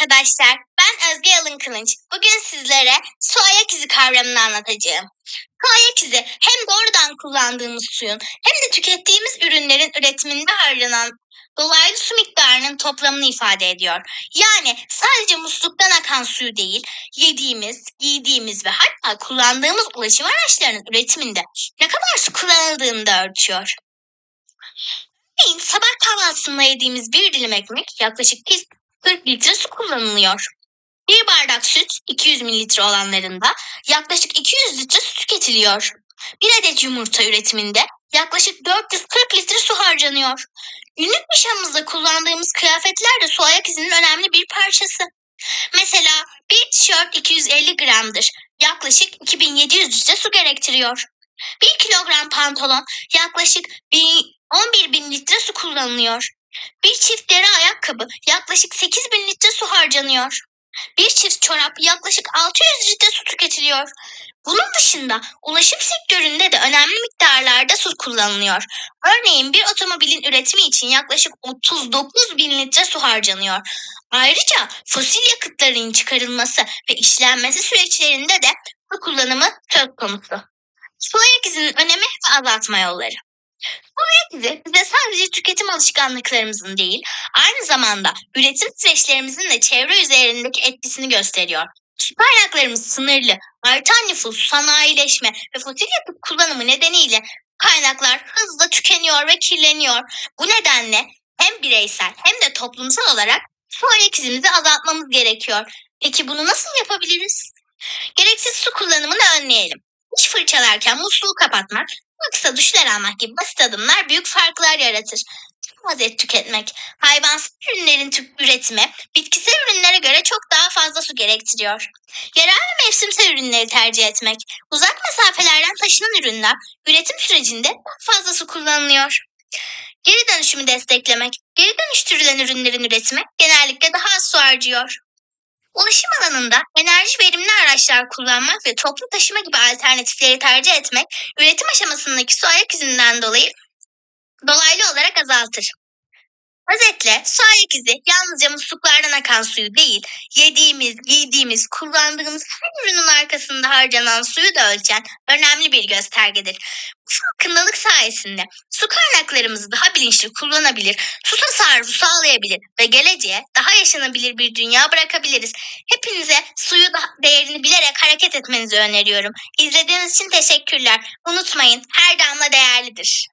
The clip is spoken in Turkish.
arkadaşlar. Ben Özge Yalın Kılınç. Bugün sizlere su ayak izi kavramını anlatacağım. Su ayak izi hem doğrudan kullandığımız suyun hem de tükettiğimiz ürünlerin üretiminde harcanan dolaylı su miktarının toplamını ifade ediyor. Yani sadece musluktan akan suyu değil, yediğimiz, giydiğimiz ve hatta kullandığımız ulaşım araçlarının üretiminde ne kadar su kullanıldığını da ölçüyor. Örneğin sabah kahvaltısında yediğimiz bir dilim ekmek yaklaşık 40 litre su kullanılıyor. Bir bardak süt 200 mililitre olanlarında yaklaşık 200 litre su tüketiliyor. Bir adet yumurta üretiminde yaklaşık 440 litre su harcanıyor. Günlük yaşamımızda kullandığımız kıyafetler de su ayak izinin önemli bir parçası. Mesela bir tişört 250 gramdır. Yaklaşık 2700 litre su gerektiriyor. Bir kilogram pantolon yaklaşık 11 bin litre su kullanılıyor. Bir çift deri ayakkabı yaklaşık 8 bin litre su harcanıyor. Bir çift çorap yaklaşık 600 litre su tüketiliyor. Bunun dışında ulaşım sektöründe de önemli miktarlarda su kullanılıyor. Örneğin bir otomobilin üretimi için yaklaşık 39 bin litre su harcanıyor. Ayrıca fosil yakıtların çıkarılması ve işlenmesi süreçlerinde de su kullanımı söz konusu. Su ayak izinin önemi ve azaltma yolları. Bu bize, bize sadece tüketim alışkanlıklarımızın değil, aynı zamanda üretim süreçlerimizin de çevre üzerindeki etkisini gösteriyor. Kaynaklarımız sınırlı, artan nüfus, sanayileşme ve fosil yakıt kullanımı nedeniyle kaynaklar hızla tükeniyor ve kirleniyor. Bu nedenle hem bireysel hem de toplumsal olarak su ayak izimizi azaltmamız gerekiyor. Peki bunu nasıl yapabiliriz? Gereksiz su kullanımını önleyelim. Diş fırçalarken musluğu kapatmak Kısa duşlar almak gibi basit adımlar büyük farklar yaratır. Az et tüketmek. Hayvansal ürünlerin üretimi bitkisel ürünlere göre çok daha fazla su gerektiriyor. Yerel ve mevsimsel ürünleri tercih etmek. Uzak mesafelerden taşınan ürünler üretim sürecinde daha fazla su kullanılıyor. Geri dönüşümü desteklemek. Geri dönüştürülen ürünlerin üretimi genellikle daha az su harcıyor. Ulaşım alanında enerji verimli araçlar kullanmak ve toplu taşıma gibi alternatifleri tercih etmek üretim aşamasındaki su ayak izinden dolayı dolaylı olarak azaltır. Özetle su ayak izi yalnızca musluklardan akan suyu değil, yediğimiz, giydiğimiz, kullandığımız her ürünün arkasında harcanan suyu da ölçen önemli bir göstergedir. Bu farkındalık sayesinde su kaynaklarımızı daha bilinçli kullanabilir, su tasarrufu sağlayabilir ve geleceğe daha yaşanabilir bir dünya bırakabiliriz. Hepinize suyu değerini bilerek hareket etmenizi öneriyorum. İzlediğiniz için teşekkürler. Unutmayın her damla değerlidir.